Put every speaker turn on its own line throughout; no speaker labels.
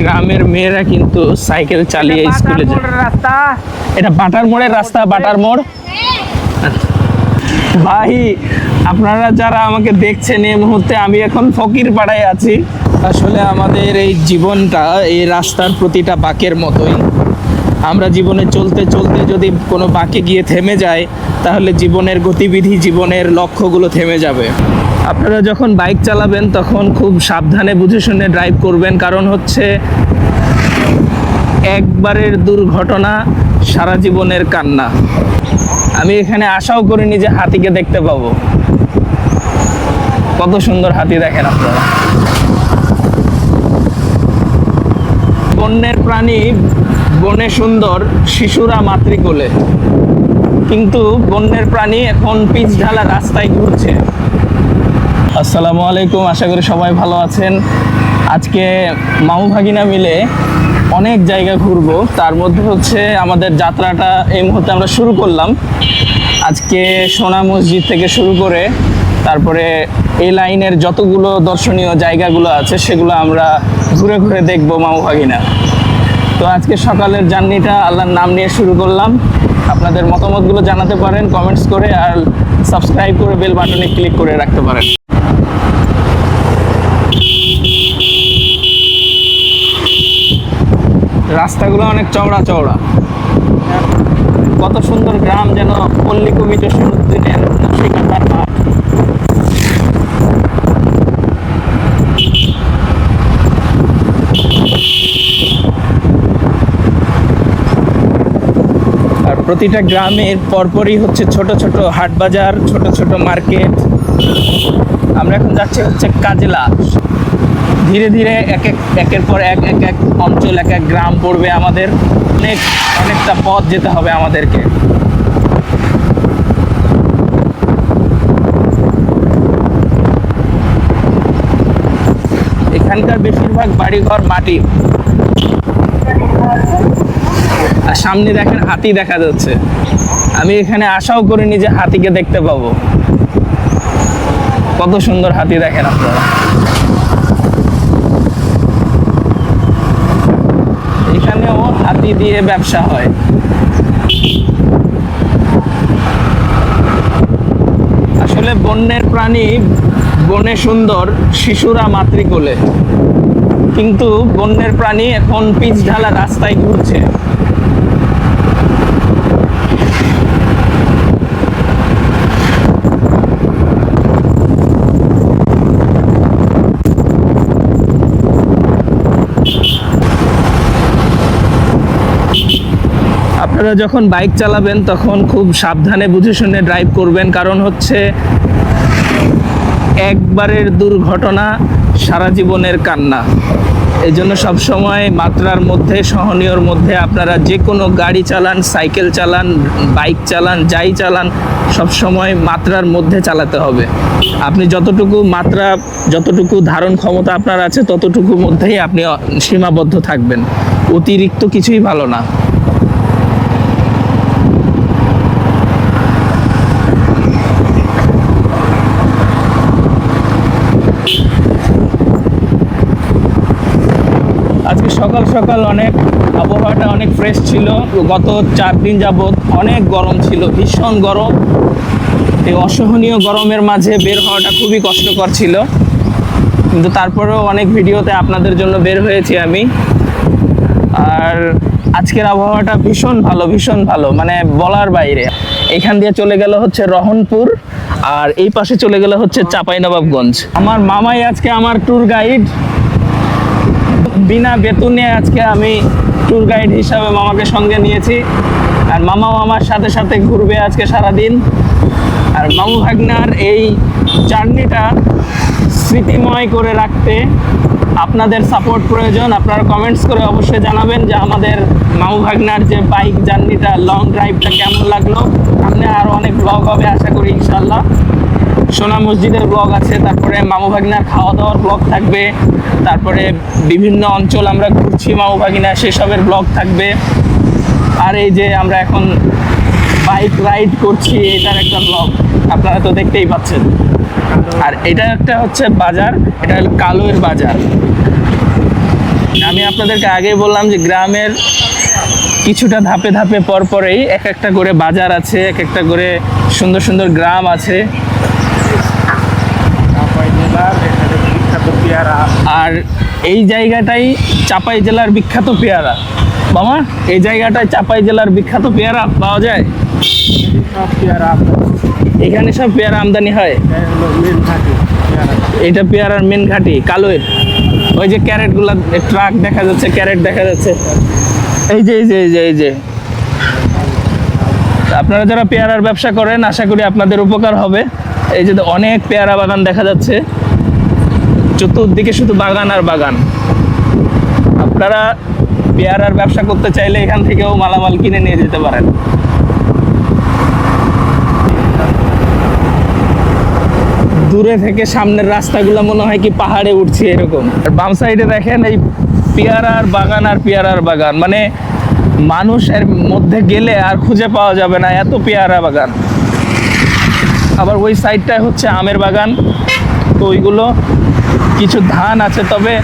গ্রামের মেয়েরা কিন্তু সাইকেল চালিয়ে স্কুলে যায়।
রাস্তা।
এটা বাটার মোড়ের রাস্তা বাটার মোড় ভাই আপনারা যারা আমাকে দেখছেন এই মুহূর্তে আমি এখন ফকির পাড়ায় আছি। আসলে আমাদের এই জীবনটা এই রাস্তার প্রতিটা বাঁকের মতোই। আমরা জীবনে চলতে চলতে যদি কোনো বাঁকে গিয়ে থেমে যায় তাহলে জীবনের গতিবিধি জীবনের লক্ষ্যগুলো থেমে যাবে। আপনারা যখন বাইক চালাবেন, তখন খুব সাবধানে বুঝে শুনে ড্রাইভ করবেন। কারণ হচ্ছে, একবারের দুর্ঘটনা সারা জীবনের কান্না। আমি এখানে আশাও করিনি যে হাতিকে দেখতে পাবো। কত সুন্দর হাতি দেখেন আপনারা। বন্যের প্রাণী বনে সুন্দর, শিশুরা মাতৃকোলে। কিন্তু বন্যের প্রাণী এখন পিচ ঢালা রাস্তায় ঘুরছে। আসসালামু আলাইকুম, আশা করি সবাই ভালো আছেন। আজকে মামু ভাগিনা মিলে অনেক জায়গা ঘুরবো। তার মধ্যে হচ্ছে আমাদের যাত্রাটা এই মুহূর্তে আমরা শুরু করলাম। আজকে সোনা মসজিদ থেকে শুরু করে তারপরে এই লাইনের যতগুলো দর্শনীয় জায়গাগুলো আছে, সেগুলো আমরা ঘুরে ঘুরে দেখব মামু ভাগিনা তো আজকে সকালের জার্নিটা আল্লাহর নাম নিয়ে শুরু করলাম। আপনাদের মতামতগুলো জানাতে পারেন, কমেন্টস করে আর সাবস্ক্রাইব করে বেল বাটনে ক্লিক করে রাখতে পারেন। রাস্তাগুলো অনেক চওড়া চওড়া। কত সুন্দর গ্রাম যেন পল্লী কবি জসীমউদ্দিনের নকশিকাঁথার মাঠ। আর প্রতিটা গ্রামের পরপরই হচ্ছে ছোট ছোট হাট বাজার ছোট ছোট মার্কেট। আমরা এখন যাচ্ছি হচ্ছে কাজলা। ধীরে ধীরে এক এক, একের পর এক এক এক অঞ্চল, এক এক গ্রাম পড়বে আমাদের। অনেক, অনেকটা পথ যেতে হবে আমাদেরকে। এখানকার বেশিরভাগ বাড়িঘর মাটি। আর সামনে দেখেন হাতি দেখা যাচ্ছে। আমি এখানে আশাও করিনি যে হাতিকে দেখতে পাবো। কত সুন্দর হাতি দেখেন আপনারা। হাতি দিয়ে ব্যবসা হয়। আসলে বন্যের প্রাণী বনে সুন্দর, শিশুরা মাতৃকোলে। কিন্তু বন্যের প্রাণী এখন পিচ ঢালা রাস্তায় ঘুরছে। আপনারা যখন বাইক চালাবেন তখন খুব সাবধানে বুঝে শুনে ড্রাইভ করবেন। কারণ হচ্ছে একবারের দুর্ঘটনা সারা জীবনের কান্না। এই জন্য সবসময় মাত্রার মধ্যে, সহনীয়র মধ্যে আপনারা যে কোনো গাড়ি চালান, সাইকেল চালান, বাইক চালান, যাই চালান, সবসময় মাত্রার মধ্যে চালাতে হবে। আপনি যতটুকু মাত্রা, যতটুকু ধারণ ক্ষমতা আপনার আছে ততটুকু মধ্যেই আপনি সীমাবদ্ধ থাকবেন। অতিরিক্ত কিছুই ভালো না আজকে সকাল সকাল অনেক আবহাওয়াটা অনেক ফ্রেশ ছিল। গত চার দিন যাবৎ অনেক গরম ছিল, ভীষণ গরম। এই অসহনীয় গরমের মাঝে বের হওয়াটা খুবই কষ্টকর ছিল। কিন্তু তারপরেও অনেক ভিডিওতে আপনাদের জন্য বের হয়েছি আমি। আর আজকের আবহাওয়াটা ভীষণ ভালো ভীষণ ভালো মানে বলার বাইরে। এখান দিয়ে চলে গেল হচ্ছে রহনপুর, আর এই পাশে চলে গেল হচ্ছে চাঁপাইনবাবগঞ্জ। আমার মামাই আজকে আমার ট্যুর গাইড বিনা বেতনে আজকে আমি ট্যুর গাইড হিসাবে মামাকে সঙ্গে নিয়েছি। আর মামাও আমার সাথে সাথে ঘুরবে আজকে সারা দিন আর মামু ভাগনার এই জার্নিটা স্মৃতিময় করে রাখতে আপনাদের সাপোর্ট প্রয়োজন। আপনারা কমেন্টস করে অবশ্যই জানাবেন যে আমাদের মামু ভাগনার যে বাইক জার্নিটা লং ড্রাইভটা কেমন লাগল। সামনে আরও অনেক ব্লগ হবে, আশা করি ইনশাল্লাহ সোনা মসজিদের ব্লগ আছে, তারপরে মামু ভাগিনার খাওয়া দাওয়ার ব্লগ থাকবে, তারপরে বিভিন্ন অঞ্চল আমরা ঘুরছি মামু ভাগিনা সেসবের ব্লগ থাকবে। আর এই যে আমরা এখন বাইক রাইড করছি, এটার একটা ব্লগ, আপনারা তো দেখতেই পাচ্ছেন। আর এটা একটা হচ্ছে বাজার, এটা হলো কালোয়ের বাজার। আমি আপনাদেরকে আগেই বললাম যে গ্রামের কিছুটা ধাপে ধাপে পরপরেই এক একটা করে বাজার আছে, এক একটা করে সুন্দর সুন্দর গ্রাম আছে
চাপাই জেলার এখানে বিখ্যাত পেয়ারা
আর এই জায়গাটাই চাপাই জেলার বিখ্যাত পেয়ারা। মামা এই জায়গাটায় চাপাই জেলার বিখ্যাত পেয়ারা পাওয়া যায়? এখানে সব পেয়ারা আমদানি হয়? এটা পেয়ারার মেন ঘাটি কালোয়ের ওই যে ক্যারেটগুলো ট্রাক দেখা যাচ্ছে ক্যারেট দেখা যাচ্ছে। এই যে এই যে এই যে এই যে। আপনারা যারা পেয়ারার ব্যবসা করেন আশা করি আপনাদের উপকার হবে। এই যে অনেক পেয়ারা বাগান দেখা যাচ্ছে। চতুর্দিকে শুধু বাগান আর বাগান। আপনারা পেয়ারার ব্যবসা করতে চাইলে এখান থেকেও মালামাল কিনে নিয়ে যেতে পারেন। দূরে থেকে সামনের রাস্তাগুলো মনে হয় কি পাহাড়ে উঠছে এরকম। আর বাম সাইডে দেখেন এই পেয়ারার বাগান আর পেয়ারার বাগান। মানে মানুষের মধ্যে গেলে আর খুঁজে পাওয়া যাবে না এত পেয়ারা বাগান। আবার ওই সাইডটায় হচ্ছে আমের বাগান। তো ওইগুলো কিছু ধান আছে, তবে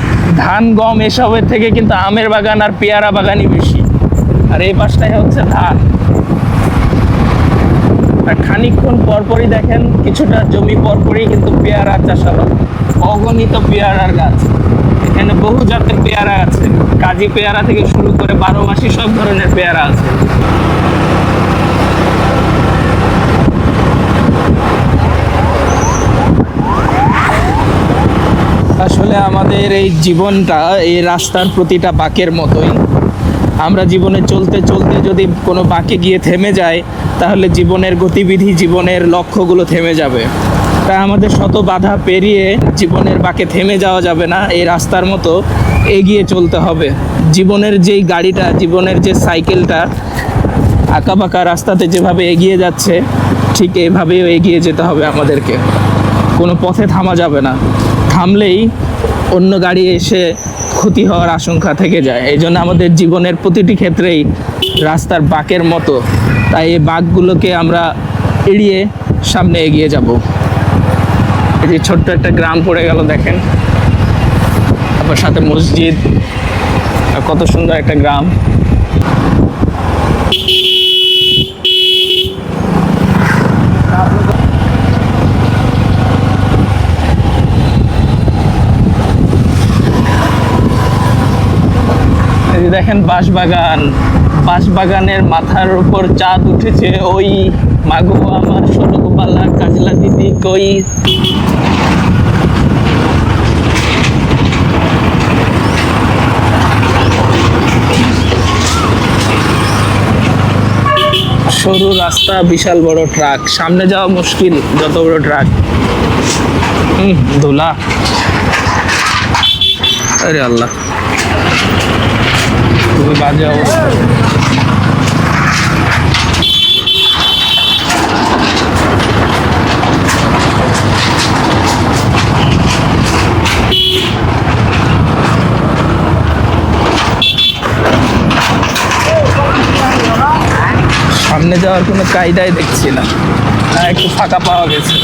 ধান, গম এসবের থেকে কিন্তু আমের বাগান আর পেয়ারা বাগানই বেশি। আর এই পাশটাই হচ্ছে ধান। আর খানিকক্ষণ পরপরই দেখেন, কিছুটা জমি পরপরই কিন্তু পেয়ারা চাষ চাষাবাদ অগণিত পেয়ারার গাছ। এখানে বহু জাতের পেয়ারা আছে। কাজী পেয়ারা থেকে শুরু করে বারো মাসি সব ধরনের পেয়ারা আছে। আসলে আমাদের এই জীবনটা, এই রাস্তার প্রতিটা বাঁকের মতোই। আমরা জীবনে চলতে চলতে যদি কোনো বাঁকে গিয়ে থেমে যায় তাহলে জীবনের গতিবিধি, জীবনের লক্ষ্যগুলো থেমে যাবে। তাই আমাদের শত বাধা পেরিয়ে জীবনের বাঁকে থেমে যাওয়া যাবে না, এই রাস্তার মতো এগিয়ে চলতে হবে। জীবনের যেই গাড়িটা, জীবনের যে সাইকেলটা, আঁকাবাঁকা রাস্তাতে যেভাবে এগিয়ে যাচ্ছে, ঠিক এভাবেও এগিয়ে যেতে হবে আমাদেরকে। কোনো পথে থামা যাবে না। থামলেই অন্য গাড়ি এসে ক্ষতি হওয়ার আশঙ্কা থেকে যায়। এই জন্য আমাদের জীবনের প্রতিটি ক্ষেত্রেই রাস্তার বাঁকের মতো। তাই এই বাঁকগুলোকে আমরা এড়িয়ে সামনে এগিয়ে যাব। এই যে ছোট্ট একটা গ্রাম পড়ে গেল, দেখেন। তারপর সাথে মসজিদ। কত সুন্দর একটা গ্রাম এই যে দেখেন বাঁশবাগান। বাঁশবাগানের মাথার উপর চাঁদ উঠেছে, ওই মাগো আমার ষোলো কাজলা দিদি কই? সরু রাস্তা, বিশাল বড় ট্রাক। সামনে যাওয়া মুশকিল, যত বড় ট্রাক। হুম ধুলা। আরে আল্লাহ। খুবই বাজে অবস্থা। সামনে যাওয়ার কোনো কায়দাই দেখছি না। হ্যাঁ, একটু ফাঁকা পাওয়া গেছে।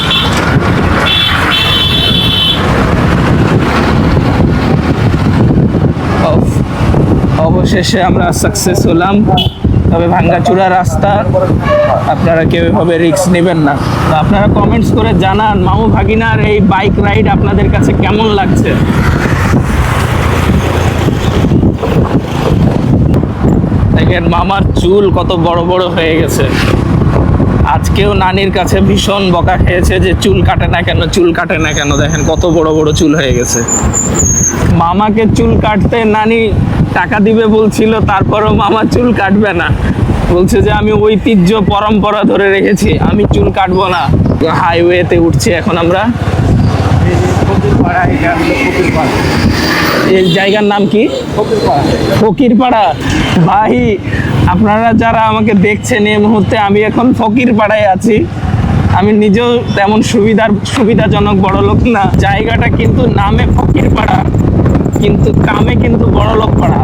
অবশেষে আমরা সাকসেস হলাম। তবে ভাঙ্গাচুরা রাস্তা, আপনারা কেউ এভাবে রিক্স নেবেন না। তো আপনারা কমেন্টস করে জানান, মামু ভাগিনার এই বাইক রাইড আপনাদের কাছে কেমন লাগছে? দেখেন, মামার চুল কত বড় বড় হয়ে গেছে। আজকেও নানির কাছে ভীষণ বকা খেয়েছে যে চুল কাটে না কেন, চুল কাটে না কেন। দেখেন, কত বড় বড় চুল হয়ে গেছে। মামাকে চুল কাটতে নানি টাকা দিবে বলছিল, তারপরও মামা চুল কাটবে না। বলছে যে, আমি ঐতিহ্য পরম্পরা ধরে রেখেছি, আমি চুল কাটবো না। হাইওয়েতে উঠছি এখন আমরা।
এই
জায়গার নাম কি?
ফকির
ফকিরপাড়া। ভাই, আপনারা যারা আমাকে দেখছেন এই মুহূর্তে, আমি এখন ফকিরপাড়ায় আছি। আমি নিজেও তেমন সুবিধার, সুবিধাজনক বড় লোক না। জায়গাটা কিন্তু নামে ফকিরপাড়া। কিন্তু কামে কিন্তু বড় লোক পাড়া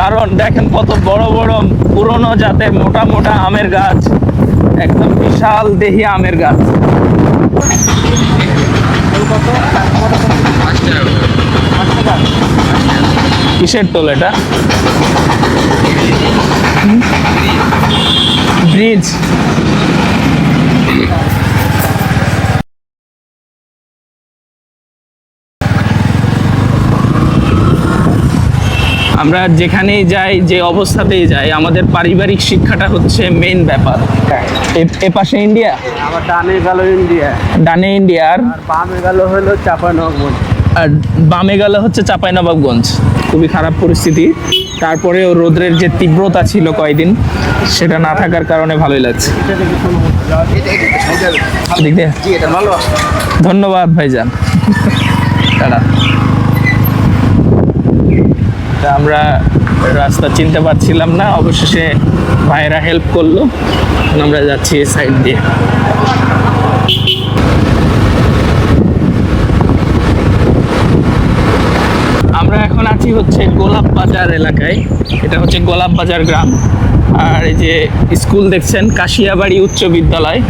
কারণ দেখেন কত বড় বড় পুরনো জাতের মোটা মোটা আমের গাছ। একদম বিশাল দেহি আমের গাছ। কিসের টোল এটা? ব্রিজ। আমরা যেখানেই যাই যে অবস্থাতেই যাই আমাদের পারিবারিক শিক্ষাটা হচ্ছে মেইন ব্যাপার। এ- এ পাশে ইন্ডিয়া
আমার ডানে গেল ইন্ডিয়া
ডানে ইন্ডিয়া আর?
বামে গেল হলো চাপানগঞ্জ
আর বামে গেলে হচ্ছে চাঁপাইনবাবগঞ্জ। খুবই খারাপ পরিস্থিতি। তারপরেও রোদ্রের যে তীব্রতা ছিল কয়দিন সেটা না থাকার কারণে ভালোই লাগছে। ধন্যবাদ ভাইজান। টাটা। তা আমরা রাস্তা চিনতে পারছিলাম না। অবশেষে ভাইয়েরা হেল্প করল। আমরা যাচ্ছি এই সাইড দিয়ে। আমরা এখন আছি হচ্ছে গোলাপ বাজার এলাকায়। এটা হচ্ছে গোলাপ বাজার গ্রাম। আর এই যে স্কুল দেখছেন, কাশিয়াবাড়ি উচ্চ বিদ্যালয়।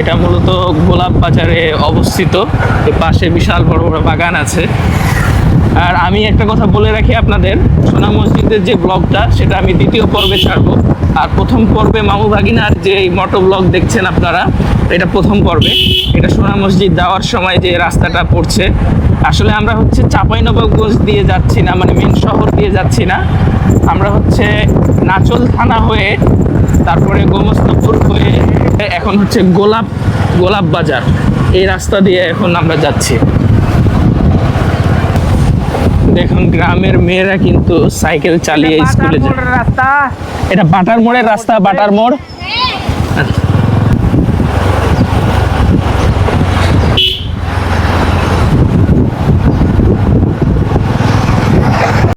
এটা মূলত গোলাপ বাজারে অবস্থিত। পাশে বিশাল বড় বড় বাগান আছে। আর আমি একটা কথা বলে রাখি আপনাদের, সোনা মসজিদের যে ব্লগটা, সেটা আমি দ্বিতীয় পর্বে ছাড়বো। আর প্রথম পর্বে মামু ভাগিনার যে মোটো ব্লগ দেখছেন আপনারা, এটা প্রথম পর্বে। এটা সোনা মসজিদ যাওয়ার সময় যে রাস্তাটা পড়ছে। আসলে আমরা হচ্ছে চাঁপাইনবাবগঞ্জ দিয়ে যাচ্ছি না মানে মেন শহর দিয়ে যাচ্ছি না। আমরা হচ্ছে নাচল থানা হয়ে, তারপরে গোমস্তপুর হয়ে, এখন হচ্ছে গোলাপ গোলাপ বাজার। এই রাস্তা দিয়ে এখন আমরা যাচ্ছি। দেখুন গ্রামের মেয়েরা কিন্তু সাইকেল চালিয়ে স্কুলে যায়।
রাস্তা।
এটা বাটার মোড়ের রাস্তা বাটার মোড়। আচ্ছা।